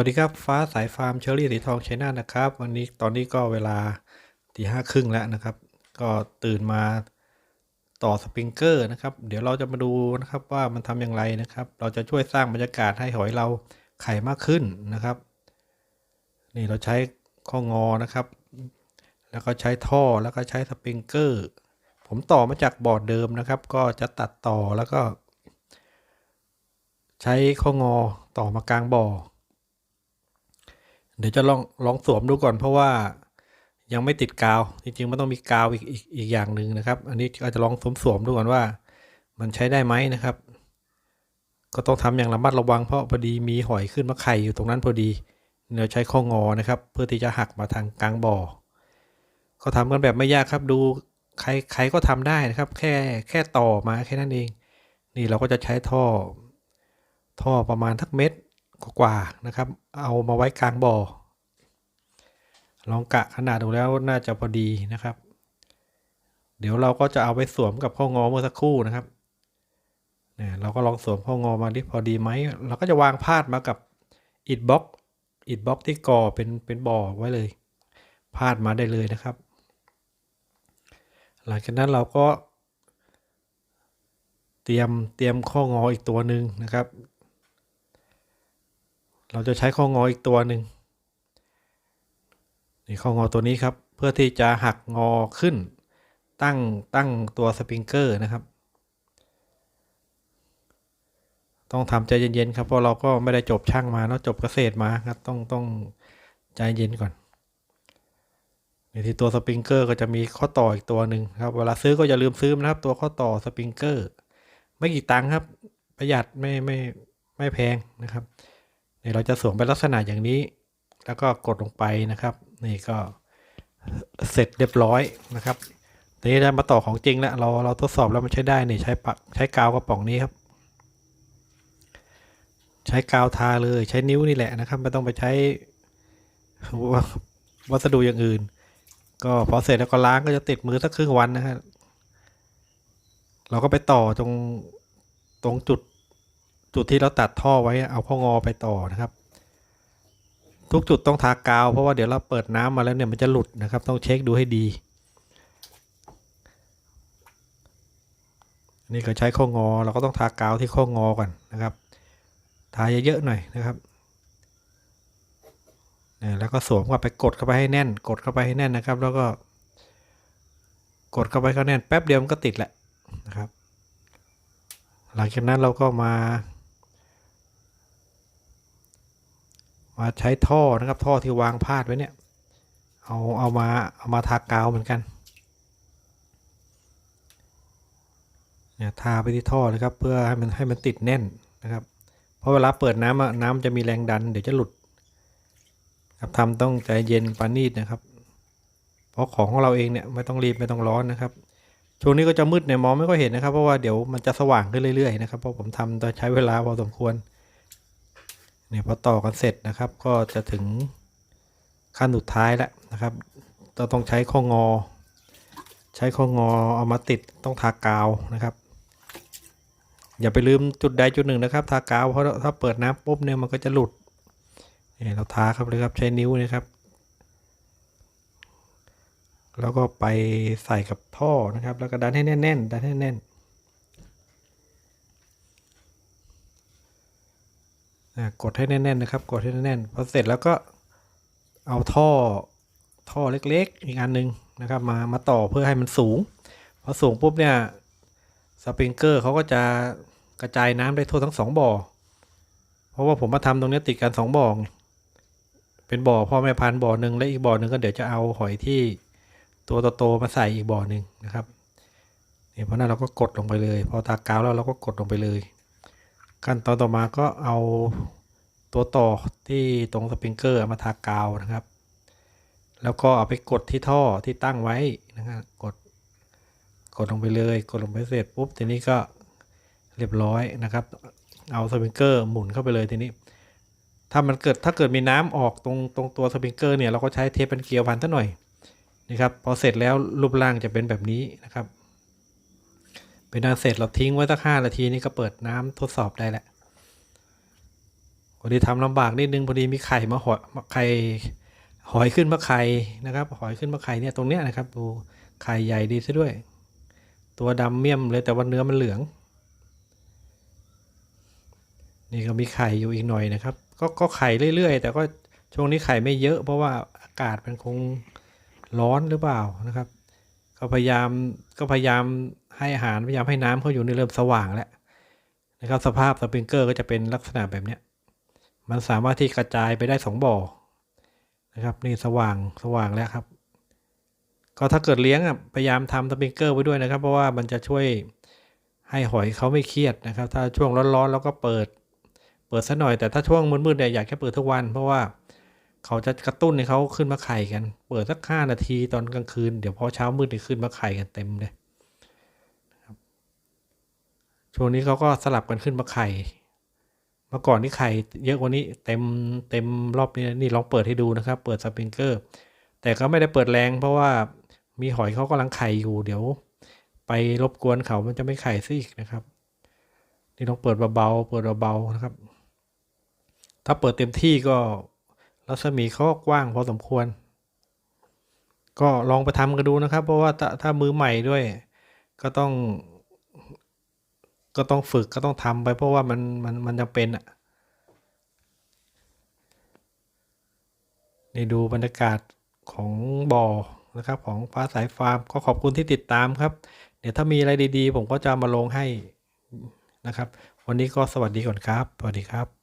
วัสดีครับฟ้าสายฟาร์มเชอรี่สีทองชัยนาทนะครับ วันนี้ตอนนี้ก็เวลาตีห้าครึ่งแล้วนะครับ ก็ตื่นมาต่อสปริงเกอร์นะครับ เดี๋ยวเราจะมาดูนะครับว่ามันทำอย่างไรนะครับ เราจะช่วยสร้างบรรยากาศให้หอยเราไข่มากขึ้นนะครับ นี่เราใช้ข้องอนะครับ แล้วก็ใช้ท่อแล้วก็ใช้สปริงเกอร์ ผมต่อมาจากบอร์ดเดิมนะครับ ก็จะตัดต่อแล้วก็ ใช้ข้องอต่อมากลางบ่อ เดี๋ยวจะลองลองสวมดูก่อนเพราะว่ายังไม่ติดกาว จริงๆมันต้องมีกาวอีกอีกอีกอย่างหนึ่งนะครับ อันนี้ก็จะลองสวมสวมดูก่อนว่า มันใช้ได้ไหมนะครับ ก็ต้องทำอย่างระมัดระวังเพราะพอดีมีหอยขึ้นมาไข่อยู่ตรงนั้นพอดีเราใช้ข้องอนะครับ เพื่อที่จะหักมาทางกลางบ่อก็ทำกันแบบไม่ยากครับดูใครใครก็ทำได้นะครับ แค่แค่ต่อมาแค่นั้นเอง นี่เราก็จะใช้ท่อ ท่อประมาณทักเม็ด กว่านะครับ เอามาไว้กลางบ่อ ลองกะขนาดดูแล้วน่าจะพอดีนะครับ เดี๋ยวเราก็จะเอาไปสวมกับข้องอเมื่อสักครู่นะครับเนี่ยเราก็ลองสวมข้องอมาดิพอดีไหมเราก็จะวางพาดมากับอิดบล็อกอิดบล็อกที่ก่อเป็นเป็นบ่อไว้เลย พาดมาได้เลยนะครับ หลังจากนั้นเราก็ เตรียมเตรียมข้องออีกตัวหนึ่งนะครับ เราจะใช้ข้องออีกตัวหนึ่งนี่ข้องอตัวนี้ครับ เพื่อที่จะหักงอขึ้น ตั้งตั้งตัวสปริงเกอร์นะครับ ต้องทำใจเย็นๆครับเพราะเราก็ไม่ได้จบช่างมาเนาะจบเกษตรมาครับต้องต้องใจเย็นก่อนในที่ตัวสปริงเกอร์ก็จะมีข้อต่ออีกตัวหนึ่งครับ เวลาซื้อก็อย่าลืมซื้อนะครับ ตัวข้อต่อสปริงเกอร์ ไม่กี่ตังค์ครับ ประหยัดไม่ไม่ไม่แพงนะครับ เนี่เราจะสวมเป็นลักษณะอย่างนี้ แล้วก็กดลงไปนะครับ นี่ก็เสร็จเรียบร้อยนะครับทีนี้ได้มาต่อของจริงแล้วเราเราทดสอบแล้วมันใช้ได้นี่ใช้ปักใช้กาวกระป๋องนี้ครับ ใช้กาวทาเลยใช้นิ้วนี่แหละนะครับไม่ต้องไปใช้วัสดุอย่างอื่น ก็พอเสร็จแล้วก็ล้างก็จะติดมือสักครึ่งวันนะครับเราก็ไปต่อตรงตรงจุด จุดที่เราตัดท่อไว้เอาข้องอไปต่อนะครับ ทุกจุดต้องทากาว เพราะว่าเดี๋ยวเราเปิดน้ำมาแล้วเนี่ยมันจะหลุดนะครับ ต้องเช็คดูให้ดี นี่ก็ใช้ข้องอเราก็ต้องทากาวที่ข้องอก่อนนะครับ ทาเยอะๆหน่อยนะครับแล้วก็สวมเข้าไปกดเข้าไปให้แน่น กดเข้าไปให้แน่นนะครับ แล้วก็ กดเข้าไปก็แน่นแป๊บเดียวมันก็ติดแหละนะครับ หลังจากนั้นเราก็มา มาใช้ท่อนะครับท่อที่วางพาดไว้เนี่ย เอาเอามาเอามาทากาวเหมือนกันเนี่ยทาไปที่ท่อเลยครับ เพื่อให้มันให้มันติดแน่นนะครับ เพราะเวลาเปิดน้ำน้ำจะมีแรงดัน เดี๋ยวจะหลุดครับทำต้องใจเย็นปานีตนะครับ เพราะของของเราเองเนี่ยไม่ต้องรีบไม่ต้องร้อนนะครับช่วงนี้ก็จะมืดเนี่ยมองไม่ค่อยเห็นนะครับ เพราะว่าเดี๋ยวมันจะสว่างขึ้นเรื่อยๆนะครับเพราะผมทำตองใช้เวลาพอสมควร เนี่ยพอต่อกันเสร็จนะครับก็จะถึงขั้นสุดท้ายแล้วนะครับเราต้องใช้ข้องอ ใช้ข้องอเอามาติดต้องทากาวนะครับ อย่าไปลืมจุดใดจุดหนึ่งนะครับ ทากาวเพราะถ้าเปิดน้ำปุ๊บเนี่ยมันก็จะหลุดเนี่ยเราทาครับเลยครับใช้นิ้วนะครับ แล้วก็ไปใส่กับท่อนะครับ แล้วก็ดันให้แน่นๆดันให้แน่นอ่า กดให้แน่นๆนะครับ กดให้แน่นๆพอเสร็จแล้วก็เอาท่อท่อเล็กๆ อีกอันหนึ่งนะครับ มามาต่อเพื่อให้มันสูงพอสูงปุ๊บเนี่ยสปริงเกอร์เขาก็จะกระจายน้ำได้ทั่วทั้งสองบ่อ เพราะว่าผมมาทำตรงนี้ติดกันสองบ่อ เป็นบ่อพ่อแม่พันธุ์บ่อหนึ่งและอีกบ่อหนึ่งก็เดี๋ยวจะเอาหอยที่ตัวโตๆมาใส่อีกบ่อหนึ่งนะครับเนี่ยเพราะนั้นเราก็กดลงไปเลย พอตากาวแล้วเราก็กดลงไปเลย ขั้นตอนต่อมาก็เอาตัวต่อที่ตรงสปริงเกอร์มาทากาวนะครับ แล้วก็เอาไปกดที่ท่อที่ตั้งไว้นะครับกดกดลงไปเลยกดลงไปเสร็จปุ๊บทีนี้ก็เรียบร้อยนะครับ เอาสปริงเกอร์หมุนเข้าไปเลยทีนี้ ถ้ามันเกิดถ้าเกิดมีน้ำออกตรงตรงตัวสปริงเกอร์เนี่ยเราก็ใช้เทปเป็นเกลียวพันซะหน่อยนะครับพอเสร็จแล้วรูปร่างจะเป็นแบบนี้นะครับ เป็นอันเสร็จเราทิ้งไว้สักห้านาทีนี่ก็เปิดน้ำทดสอบได้แหละพอดีทำลำบากนิดนึงพอดีมีไข่มาหอยมาไข่หอยขึ้นมาไข่นะครับ หอยขึ้นมาไข่เนี่ยตรงเนี้ยนะครับ ดูไข่ใหญ่ดีซะด้วย ตัวดำเมี่ยมเลยแต่ว่าเนื้อมันเหลือง นี่ก็มีไข่อยู่อีกหน่อยนะครับ ก็ก็ไข่เรื่อยๆ แต่ก็ช่วงนี้ไข่ไม่เยอะ เพราะว่าอากาศมันคงร้อนหรือเปล่านะครับ ก็พยายามก็พยายามให้อาหารพยายามให้น้ำเขาอยู่ในเริ่มสว่างแล้วนะครับสภาพสปริงเกอร์ก็จะเป็นลักษณะแบบเนี้ยมันสามารถที่กระจายไปได้สองบ่อนะครับนี่สว่างสว่างแล้วครับ ก็ถ้าเกิดเลี้ยงอะพยายามทำสปริงเกอร์ไว้ด้วยนะครับ เพราะว่ามันจะช่วยให้หอยเขาไม่เครียดนะครับ ถ้าช่วงร้อนๆแล้วก็เปิด เปิดซะหน่อยแต่ถ้าช่วงมืดๆเนี่ยอยากแค่เปิดทุกวัน เพราะว่า เขาจะกระตุ้นให้เขาขึ้นมาไข่กัน เปิดสักห้านาทีตอนกลางคืน เดี๋ยวพอเช้ามืดเนี่ยขึ้นมาไข่กันเต็มเลยครับช่วงนี้เขาก็สลับกันขึ้นมาไข่ เมื่อก่อนนี่ไข่เยอะกว่านี้เต็มเต็มรอบนี้นี่ลองเปิดให้ดูนะครับ เปิดสปริงเกอร์ แต่ก็ไม่ได้เปิดแรง เพราะว่ามีหอยเขากำลังไข่อยู่ เดี๋ยว ไปรบกวนเขามันจะไม่ไข่ซะอีกนะครับ นี่ต้องเปิดเบาๆเปิดเบาๆนะครับ ถ้าเปิดเต็มที่ก็ รัศมีเขากว้างพอสมควร ก็ลองไปทำกันดูนะครับ เพราะว่าถ้าถ้ามือใหม่ด้วย ก็ต้อง ก็ต้องฝึกก็ต้องทำไป เพราะว่ามันมันมันจำเป็นอะนี่ดูบรรยากาศของบ่อนะครับของฟ้าสายฟาร์มก็ขอบคุณที่ติดตามครับ เดี๋ยวถ้ามีอะไรดีๆ ผมก็จะมาลงให้นะครับ วันนี้ก็สวัสดีก่อนครับ สวัสดีครับ